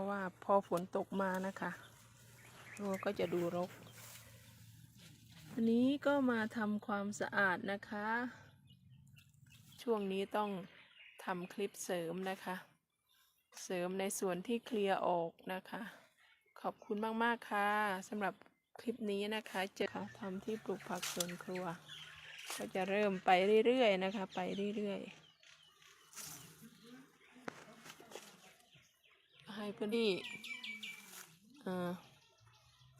ราะว่าพอฝนตกมานะคะรั้วก็จะดูรก อันนี้ก็มาทำความสะอาดนะคะ ช่วงนี้ต้องทำคลิปเสริมนะคะ เสริมในส่วนที่เคลียร์ออกนะคะ ขอบคุณมาก ๆ ค่ะสำหรับคลิปนี้นะคะ เจอค่ะทำที่ปลูกผักสวนครัว ก็จะเริ่มไปเรื่อย ๆ นะคะ ไปเรื่อย ๆ ให้พื้นที่อ่า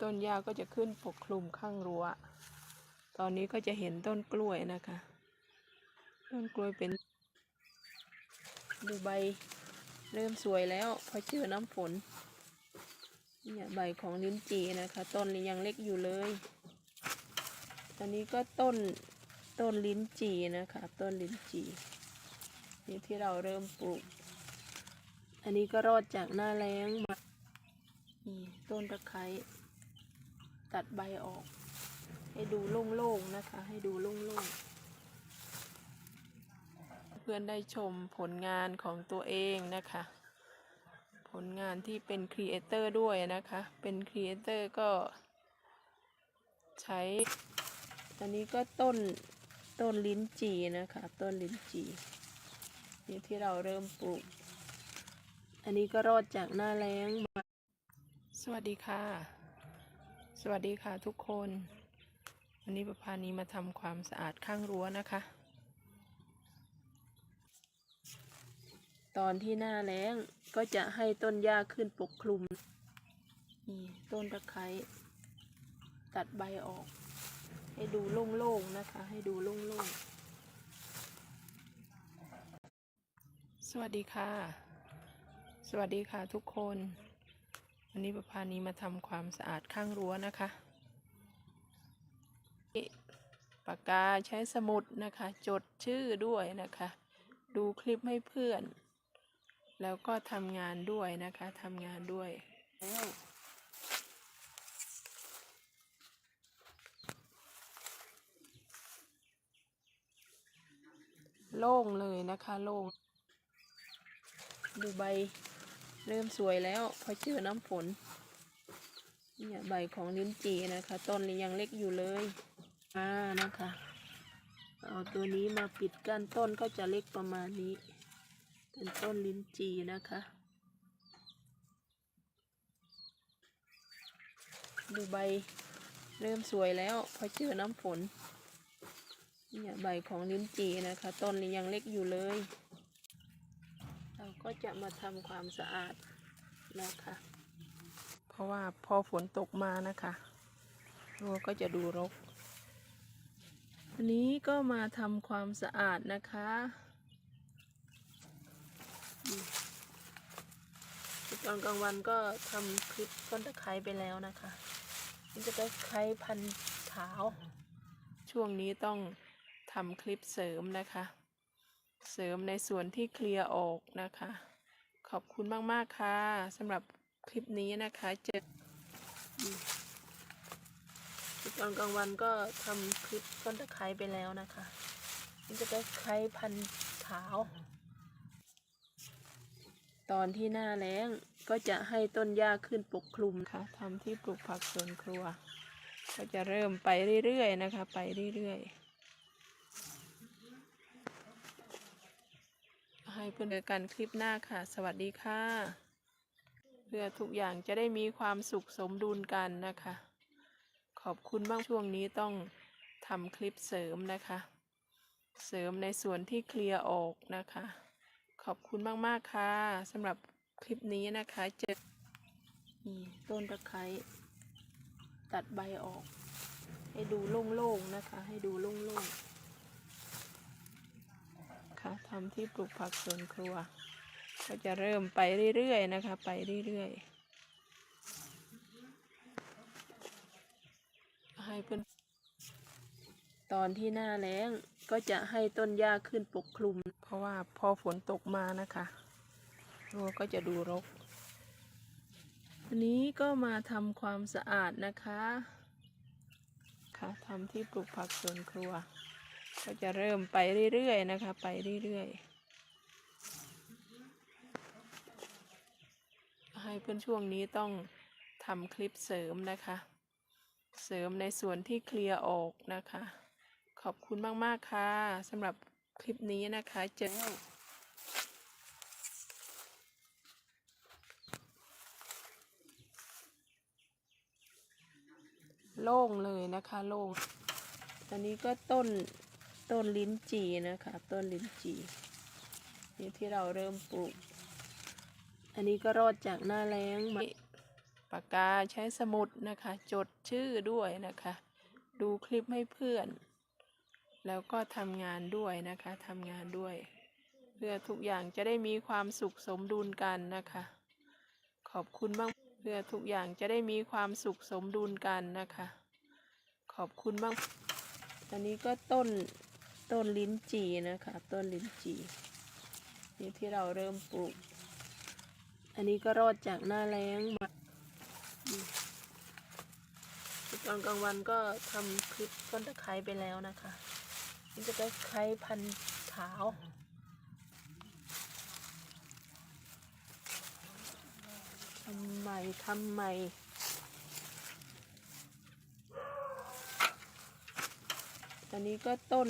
ต้นหญ้าก็จะขึ้นปกคลุมข้างรั้ว ตอนนี้ก็จะเห็นต้นกล้วยนะคะ ต้นกล้วยเป็น ดูใบเริ่มสวยแล้วพอเจอน้ำฝนเนี่ยใบของลิ้นจีนะคะ ต้นยังเล็กอยู่เลย ตอนนี้ก็ต้นต้นลิ้นจีนะคะ ต้นลิ้นจีนี่ที่เราเริ่มปลูก อันนี้ก็รอดจากหน้าแล้งมา นี่ต้นตะไคร้ตัดใบออก ให้ดูโล่งๆนะคะ ให้ดูโล่งๆ เพื่อนได้ชมผลงานของตัวเองนะคะ ผลงานที่เป็นครีเอเตอร์ด้วยนะคะ เป็นครีเอเตอร์ก็ใช้ อันนี้ก็ต้นต้นลิ้นจีนะคะ ต้นลิ้นจีนี่ที่เราเริ่มปลูก อันนี้ก็รอดจากหน้าแล้งมาสวัสดีค่ะ สวัสดีค่ะทุกคน วันนี้ประพานีมาทำความสะอาดข้างรั้วนะคะ ตอนที่หน้าแล้งก็จะให้ต้นหญ้าขึ้นปกคลุม นี่ต้นตะไคร้ตัดใบออก ให้ดูโล่งๆนะคะ ให้ดูโล่งๆ สวัสดีค่ะ สวัสดีค่ะทุกคน วันนี้ประพานีมาทำความสะอาดข้างรั้วนะคะปากกาใช้สมุดนะคะ จดชื่อด้วยนะคะ ดูคลิปให้เพื่อน แล้วก็ทำงานด้วยนะคะทำงานด้วยโล่งเลยนะคะโล่งดูใบ เริ่มสวยแล้วพอเจอน้ำฝนเนี่ยใบของลิ้นจีนะคะ ต้นนี้ยังเล็กอยู่เลยอ่านะคะ เอาตัวนี้มาปิดกั้นต้นก็จะเล็กประมาณนี้ เป็นต้นลิ้นจีนะคะดูใบเริ่มสวยแล้วพอเจอน้ำฝนเนี่ยใบของลิ้นจีนะคะ ต้นนี้ยังเล็กอยู่เลย ก็จะมาทำความสะอาดนะคะ เพราะว่าพอฝนตกมานะคะรั้วก็จะดูรก วันนี้ก็มาทำความสะอาดนะคะตอนกลางวันก็ทำคลิปต้นตะไคร้ไปแล้วนะคะนี่จะตะไคร้พันขาว ช่วงนี้ต้องทำคลิปเสริมนะคะ เสริมในส่วนที่เคลียร์ออกนะคะ ขอบคุณมาก ๆ ค่ะสำหรับคลิปนี้นะคะเจอตอนกลางวันก็ทำคลิปต้นตะไคร้ไปแล้วนะคะนี่จะตะไคร้พันธุ์ขาว ตอนที่หน้าแล้งก็จะให้ต้นหญ้าขึ้นปกคลุมค่ะทำที่ปลูกผักสวนครัว ก็จะเริ่มไปเรื่อยๆนะคะ ไปเรื่อยๆ ให้เพื่อนกันคลิปหน้าค่ะ สวัสดีค่ะ เพื่อทุกอย่างจะได้มีความสุขสมดุลกันนะคะ ขอบคุณมากช่วงนี้ต้องทำคลิปเสริมนะคะ เสริมในส่วนที่เคลียร์ออกนะคะ ขอบคุณมากๆค่ะสำหรับคลิปนี้นะคะเจอนี่ต้นตะไคร้ตัดใบออก ให้ดูโล่งๆนะคะ ให้ดูโล่งๆ คะทำที่ปลูกผักสวนครัว ก็จะเริ่มไปเรื่อยๆนะคะ ไปเรื่อยๆ ให้เพื่อนตอนที่หน้าแล้งก็จะให้ต้นหญ้าขึ้นปกคลุม เพราะว่าพอฝนตกมานะคะรัวก็จะดูรกวันนี้ก็มาทำความสะอาดนะคะ ค่ะทำที่ปลูกผักสวนครัว ก็จะเริ่มไปเรื่อยๆนะคะ ไปเรื่อยๆ ให้เพื่อนช่วงนี้ต้องทำคลิปเสริมนะคะ เสริมในส่วนที่เคลียร์ออกนะคะ ขอบคุณมากๆค่ะสำหรับคลิปนี้นะคะเจอโล่งเลยนะคะโล่งอันนี้ก็ต้น ต้นลิ้นจีนะคะ ต้นลิ้นจีนี่ที่เราเริ่มปลูก อันนี้ก็รอดจากหน้าแล้งมาปากกาใช้สมุดนะคะ จดชื่อด้วยนะคะ ดูคลิปให้เพื่อน แล้วก็ทำงานด้วยนะคะทำงานด้วย เพื่อทุกอย่างจะได้มีความสุขสมดุลกันนะคะ ขอบคุณมากเพื่อทุกอย่างจะได้มีความสุขสมดุลกันนะคะ ขอบคุณมากอันนี้ก็ต้น ต้นลิ้นจีนะคะ ต้นลิ้นจีนี่ที่เราเริ่มปลูก อันนี้ก็รอดจากหน้าแล้งมาตอนกลางวันก็ทำคลิปต้นตะไคร้ไปแล้วนะคะนี่จะตะไคร้พันธ์ขาวทำไมทำไมอันนี้ก็ต้น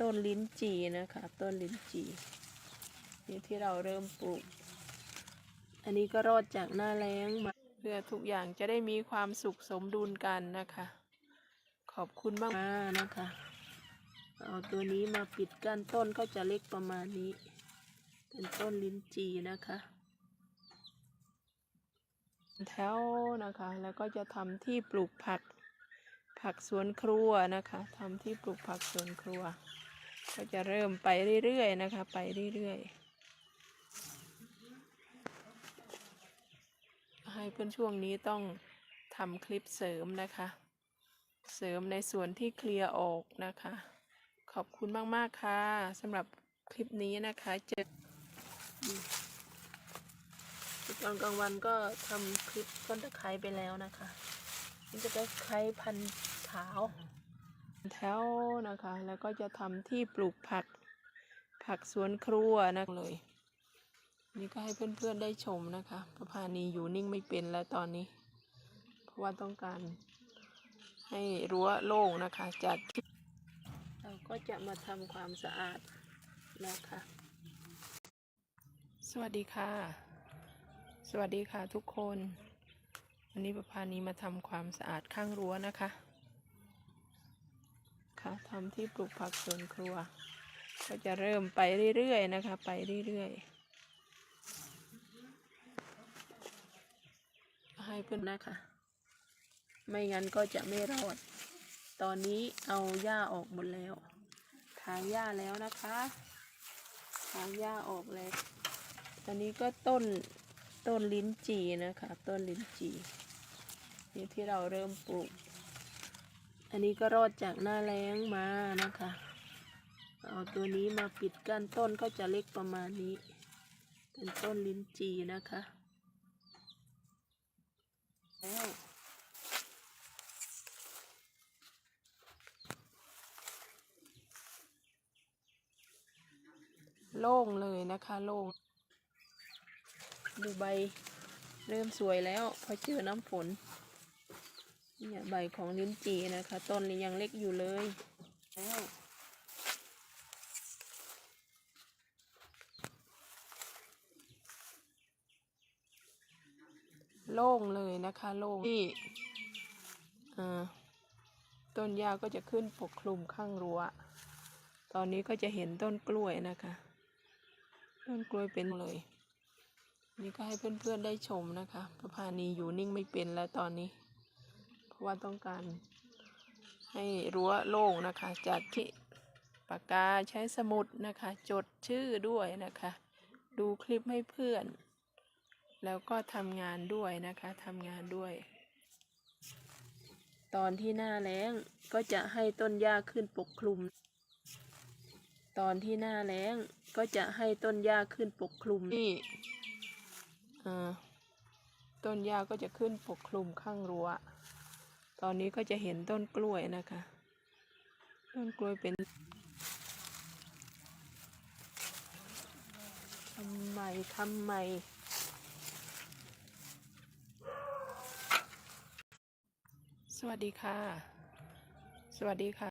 ต้นลิ้นจีนะคะ ต้นลิ้นจีนี่ที่เราเริ่มปลูก อันนี้ก็รอดจากหน้าแล้งมาเพื่อทุกอย่างจะได้มีความสุขสมดุลกันนะคะ ขอบคุณมากนะคะ เอาตัวนี้มาปิดกั้นต้นก็จะเล็กประมาณนี้ เป็นต้นลิ้นจีนะคะแถวนะคะ แล้วก็จะทำที่ปลูกผักผักสวนครัวนะคะทำที่ปลูกผักสวนครัว ก็จะเริ่มไปเรื่อยๆนะคะ ไปเรื่อยๆ ให้เพื่อนช่วงนี้ต้องทำคลิปเสริมนะคะ เสริมในส่วนที่เคลียร์ออกนะคะ ขอบคุณมากๆค่ะสำหรับคลิปนี้นะคะ เจอตอนกลางวันก็ทำคลิปต้นตะไคร้ไปแล้วนะคะ นี่จะตะไคร้พันขาว แถวนะคะ แล้วก็จะทำที่ปลูกผักผักสวนครัวนะเลย นี่ก็ให้เพื่อนๆได้ชมนะคะ ประพานีอยู่นิ่งไม่เป็นแล้วตอนนี้ เพราะว่าต้องการให้รั้วโล่งนะคะจัดเราก็จะมาทำความสะอาดนะคะ สวัสดีค่ะ สวัสดีค่ะทุกคน วันนี้ประพานีมาทำความสะอาดข้างรั้วนะคะ คะทำที่ปลูกผักสวนครัว ก็จะเริ่มไปเรื่อยๆนะคะ ไปเรื่อยๆ ให้เพื่อนนะคะ ไม่งั้นก็จะไม่รอด ตอนนี้เอาหญ้าออกหมดแล้ว ถางหญ้าแล้วนะคะถางหญ้าออกแล้วอันนี้ก็ต้นต้นลิ้นจีนะคะ ต้นลิ้นจีนี่ที่เราเริ่มปลูก อันนี้ก็รอดจากหน้าแล้งมานะคะ เอาตัวนี้มาปิดก้านต้นก็จะเล็กประมาณนี้ เป็นต้นลิ้นจีนะคะแล้วโล่งเลยนะคะโล่งดูใบเริ่มสวยแล้วพอเจอน้ำฝน เนี่ยใบของลิ้นจีนะคะ ต้นนี้ยังเล็กอยู่เลยแล้วโล่งเลยนะคะโล่งที่ต้นหญ้าก็จะขึ้นปกคลุมข้างรั้ว ตอนนี้ก็จะเห็นต้นกล้วยนะคะ ต้นกล้วยเป็นเลย นี่ก็ให้เพื่อนๆได้ชมนะคะประพานีอยู่นิ่งไม่เป็นแล้วตอนนี้ เพราะว่าต้องการให้รั้วโล่งนะคะจัดที่ปากกาใช้สมุดนะคะ จดชื่อด้วยนะคะ ดูคลิปให้เพื่อน แล้วก็ทำงานด้วยนะคะทำงานด้วย ตอนที่หน้าแล้งก็จะให้ต้นหญ้าขึ้นปกคลุม ตอนที่หน้าแล้งก็จะให้ต้นหญ้าขึ้นปกคลุมที่อ่าต้นหญ้าก็จะขึ้นปกคลุมข้างรั้ว ตอนนี้ก็จะเห็นต้นกล้วยนะคะ ต้นกล้วยเป็นทำไมทำไม สวัสดีค่ะ สวัสดีค่ะ